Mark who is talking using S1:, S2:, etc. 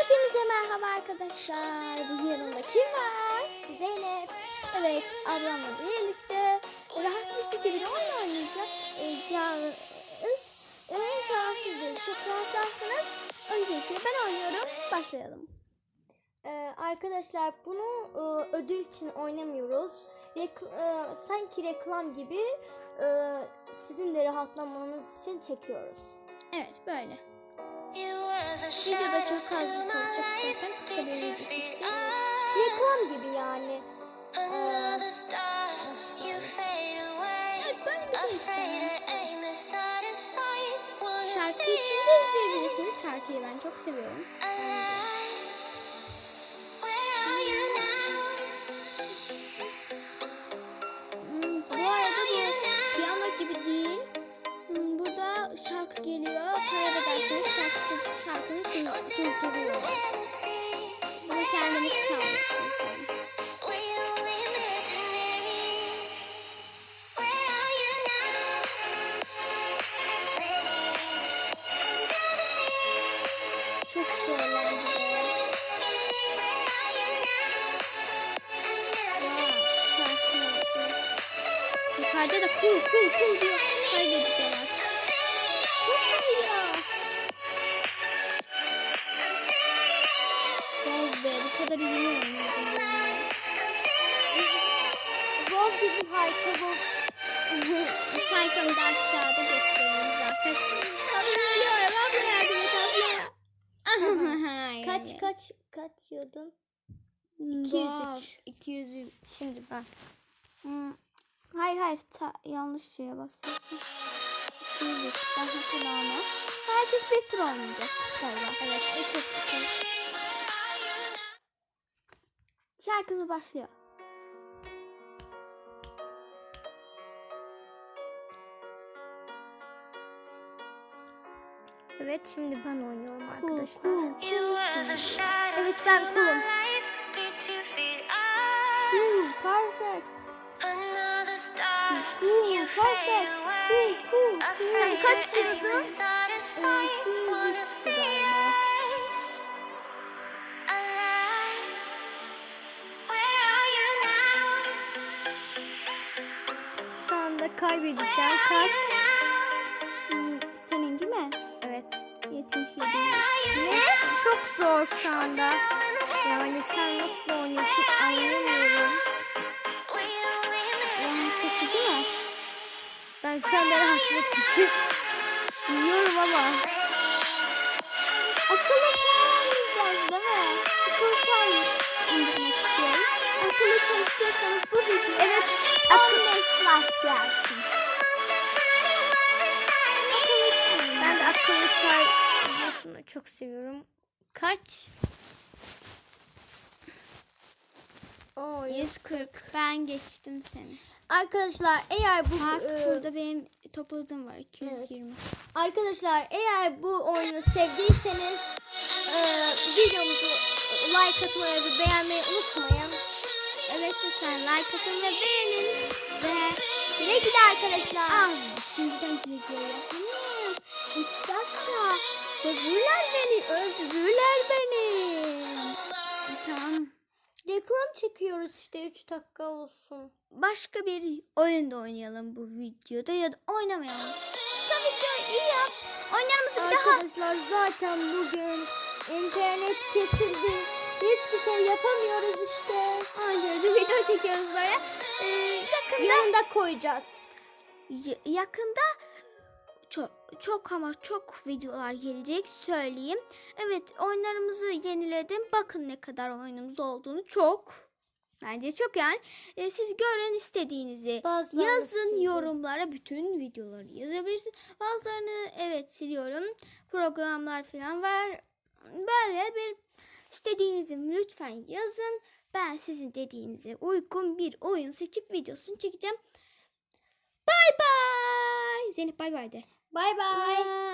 S1: Hepinize merhaba arkadaşlar. Bu yanımda kim var? Zeynep. Evet, ablamla birlikte rahatlatıcı bir oyun oynayacak. Ee, inşallah siz çok rahatlarsınız. Öncelikle ben oynuyorum. Başlayalım. Ee, arkadaşlar bunu e, ödül için oynamıyoruz. Rek- e, sanki reklam gibi e, sizin de rahatlamanız için çekiyoruz. Evet böyle. Videoda çok az kalacak zaten kısa bir video. Reklam gibi yani. Evet böyle bir şey işte. Şarkı için de izleyebilirsiniz. Şarkıyı ben çok seviyorum. Hmm, cool cool cool diyor. Artık. Çok kayıyor. Wow be bu kadar iyi oynuyordum. Wow bizim harika bu. Sayfamı da aşağıda gösteriyorum zaten. Abla ölüyorum abla yardım et abla. kaç kaç kaç yiyordun? 203. 203. Şimdi bak. Hmm. Hayır hayır ta- yanlış şeye basıyorsun. 203. Ben hatırlamam. Herkes bir tur oynayacak galiba. Evet ikisi ikisi. Şarkımız başlıyor. Evet şimdi ben oynuyorum arkadaşlar.
S2: Evet
S1: Evet ben kulum. Cool, perfect. Perfect. Cool, cool. Sen kaç yıldın? Şu anda kaybedeceğim. Kaç? Hmm, Senin değil mi? Evet. 77. Ne? Çok zor şu anda. Yani sen nasıl oynuyorsun anlamıyorum. Ben şu anda rahatlatıcı yiyorum ama. Akıllı çay oynayacağız değil mi? Çay indirmek istiyorum. Akıllı çay istiyorsanız bu video evet, 15 like gelsin. Ben de akıllı çay videosunu çok seviyorum. Kaç? Oo,
S2: 140. Ben geçtim seni.
S1: Arkadaşlar eğer bu
S2: Bak
S1: e,
S2: burada benim topladığım var 220.
S1: arkadaşlar eğer bu oyunu sevdiyseniz e, videomuzu like atmayı ve beğenmeyi unutmayın.
S2: Evet lütfen like atın ve beğenin. Ve
S1: Güle güle arkadaşlar.
S2: al. Şimdiden video yapamıyoruz. 3 dakika.
S1: Öldürürler beni, öldürürler beni.
S2: Tamam.
S1: Reklam çekiyoruz işte 3 dakika olsun.
S2: Başka bir oyun da oynayalım bu videoda ya da oynamayalım.
S1: Kısa video iyi yap.
S2: Bir daha.
S1: Arkadaşlar zaten bugün internet kesildi. Hiçbir şey yapamıyoruz işte.
S2: Hayır video çekiyoruz böyle. Ee, yakında
S1: Yanında koyacağız.
S2: Y- yakında çok çok ama çok videolar gelecek söyleyeyim. Evet oyunlarımızı yeniledim. Bakın ne kadar oyunumuz olduğunu çok. Bence çok yani. Ee, siz görün istediğinizi.
S1: Bazılarını
S2: Yazın
S1: sildim.
S2: yorumlara bütün videoları yazabilirsiniz. Bazılarını evet siliyorum. Programlar falan var. Böyle bir istediğinizi lütfen yazın. Ben sizin dediğinize uygun bir oyun seçip videosunu çekeceğim. Bay bay. Zeynep bay bay de.
S1: Bay bay.